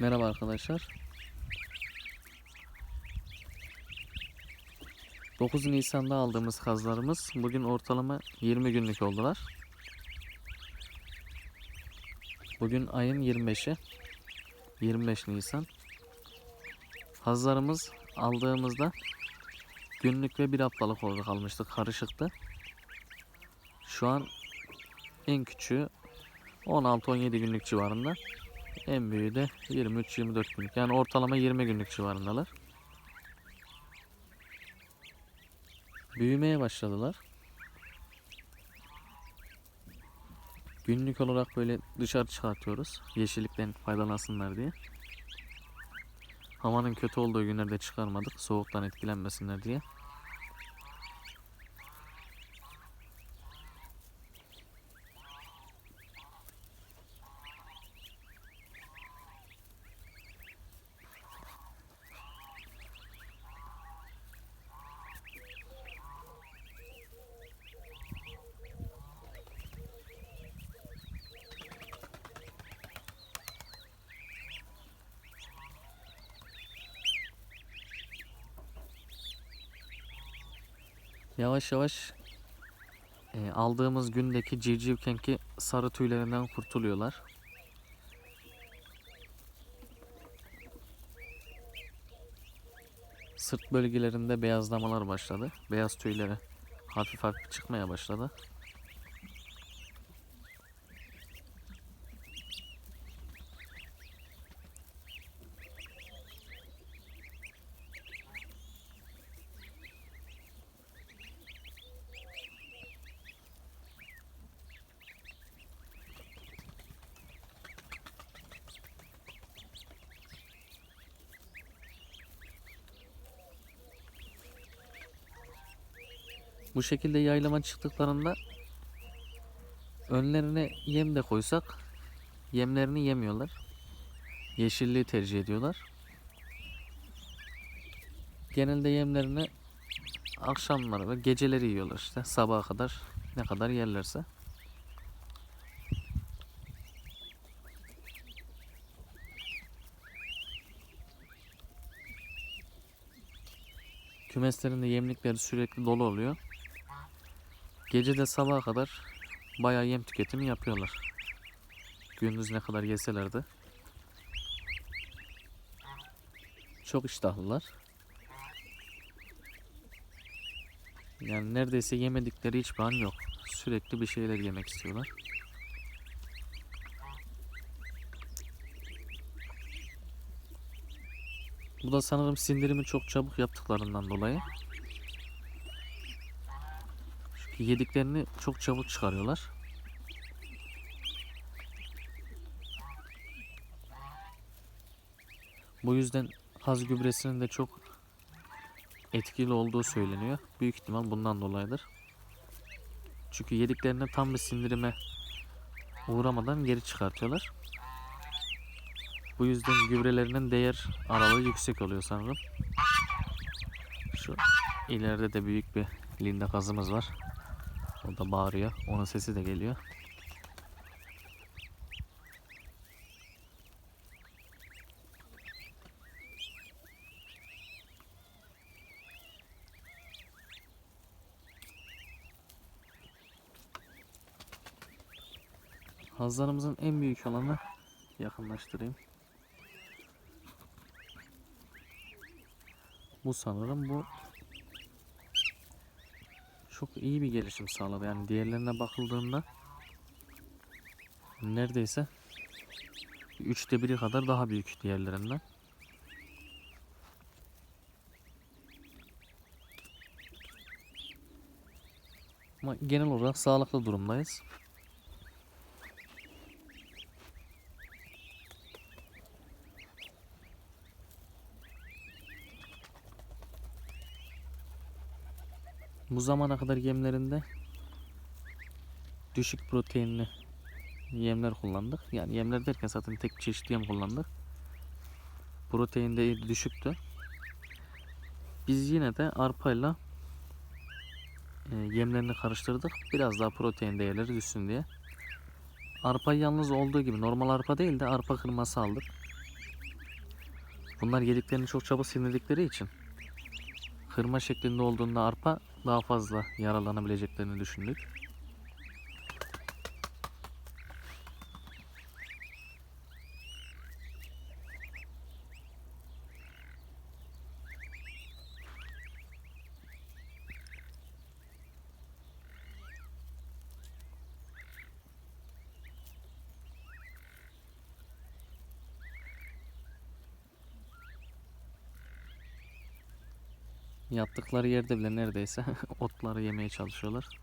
Merhaba arkadaşlar. 9 Nisan'da aldığımız kazlarımız bugün ortalama 20 günlük oldular. Bugün ayın 25'i. 25 Nisan. Hazlarımız aldığımızda günlük ve bir haftalık olarak almıştık. Karışıktı. Şu an en küçüğü 16-17 günlük civarında. En büyüğü de 23-24 günlük. Yani ortalama 20 günlük civarındalar. Büyümeye başladılar. Günlük olarak böyle dışarı çıkartıyoruz. Yeşillikten faydalansınlar diye. Havanın kötü olduğu günlerde çıkarmadık. Soğuktan etkilenmesinler diye. Yavaş yavaş e, aldığımız gündeki civcivkenki sarı tüylerinden kurtuluyorlar. Sırt bölgelerinde beyazlamalar başladı. Beyaz tüyleri hafif hafif çıkmaya başladı. Bu şekilde yaylama çıktıklarında önlerine yem de koysak yemlerini yemiyorlar. Yeşilliği tercih ediyorlar. Genelde yemlerini akşamları ve geceleri yiyorlar işte sabaha kadar ne kadar yerlerse. Kümeslerinde yemlikleri sürekli dolu oluyor. Gece de sabaha kadar bayağı yem tüketimi yapıyorlar. Gündüz ne kadar yeseler de. Çok iştahlılar. Yani neredeyse yemedikleri hiçbir an yok. Sürekli bir şeyler yemek istiyorlar. Bu da sanırım sindirimi çok çabuk yaptıklarından dolayı. Yediklerini çok çabuk çıkarıyorlar. Bu yüzden haz gübresinin de çok etkili olduğu söyleniyor. Büyük ihtimal bundan dolayıdır. Çünkü yediklerini tam bir sindirime uğramadan geri çıkartıyorlar. Bu yüzden gübrelerinin değer aralığı yüksek oluyor sanırım. Şu ileride de büyük bir linda kazımız var. O da bağırıyor. Onun sesi de geliyor. Hazlarımızın en büyük alanı yakınlaştırayım. Bu sanırım bu çok iyi bir gelişim sağladı. Yani diğerlerine bakıldığında neredeyse üçte biri kadar daha büyük diğerlerinden. Ama genel olarak sağlıklı durumdayız. Bu zamana kadar yemlerinde düşük proteinli yemler kullandık. Yani yemler derken zaten tek çeşit yem kullandık. Protein de düşüktü. Biz yine de arpayla e, yemlerini karıştırdık. Biraz daha protein değerleri düşsün diye. Arpayı yalnız olduğu gibi normal arpa değil de arpa kırması aldık. Bunlar yediklerini çok çabuk sindirdikleri için kırma şeklinde olduğunda arpa daha fazla yaralanabileceklerini düşündük. Yattıkları yerde bile neredeyse otları yemeye çalışıyorlar.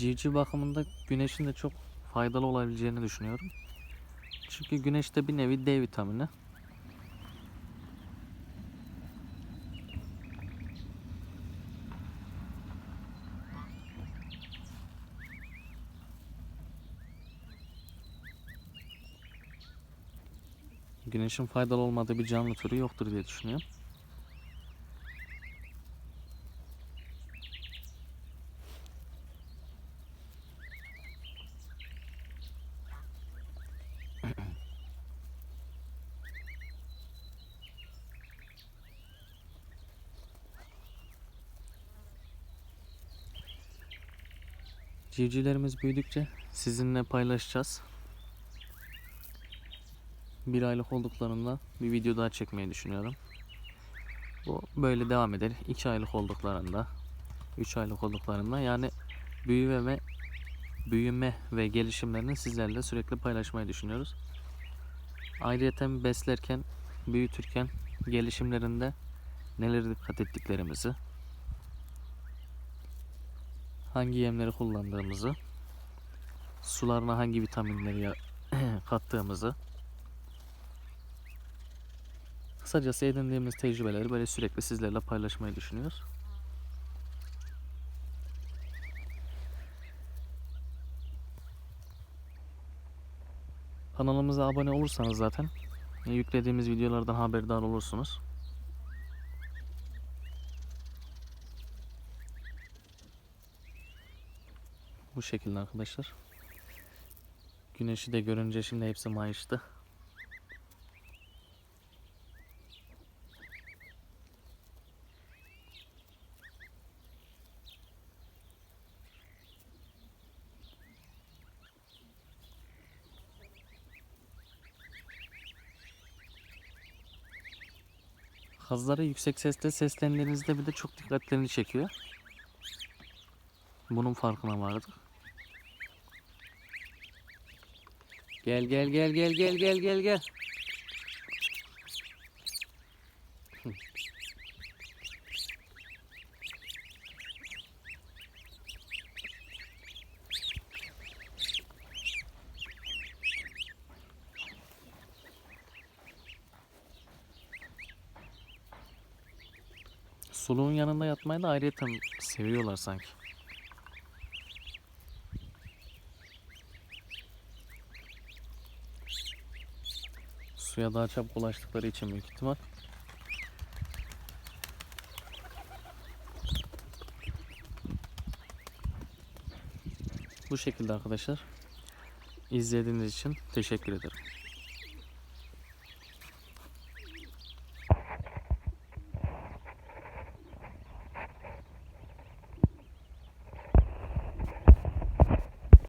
Civciv bakımında güneşin de çok faydalı olabileceğini düşünüyorum. Çünkü güneşte bir nevi D vitamini. Güneşin faydalı olmadığı bir canlı türü yoktur diye düşünüyorum. Civcivlerimiz büyüdükçe sizinle paylaşacağız. Bir aylık olduklarında bir video daha çekmeyi düşünüyorum. Bu böyle devam eder. 2 aylık olduklarında, 3 aylık olduklarında yani büyüme ve büyüme ve gelişimlerini sizlerle sürekli paylaşmayı düşünüyoruz. Ayrıca beslerken, büyütürken gelişimlerinde neler dikkat ettiklerimizi, hangi yemleri kullandığımızı, sularına hangi vitaminleri kattığımızı, kısacası edindiğimiz tecrübeleri böyle sürekli sizlerle paylaşmayı düşünüyoruz. Kanalımıza abone olursanız zaten e, yüklediğimiz videolardan haberdar olursunuz. Bu şekilde arkadaşlar. Güneşi de görünce şimdi hepsi mayıştı. Kazlara yüksek sesle seslendiğinizde bir de çok dikkatlerini çekiyor. Bunun farkına vardık. Gel gel gel gel gel gel gel gel. Suluğun yanında yatmayı da ayrıyeten seviyorlar sanki. Suya daha çabuk ulaştıkları için büyük ihtimal. Bu şekilde arkadaşlar. İzlediğiniz için teşekkür ederim.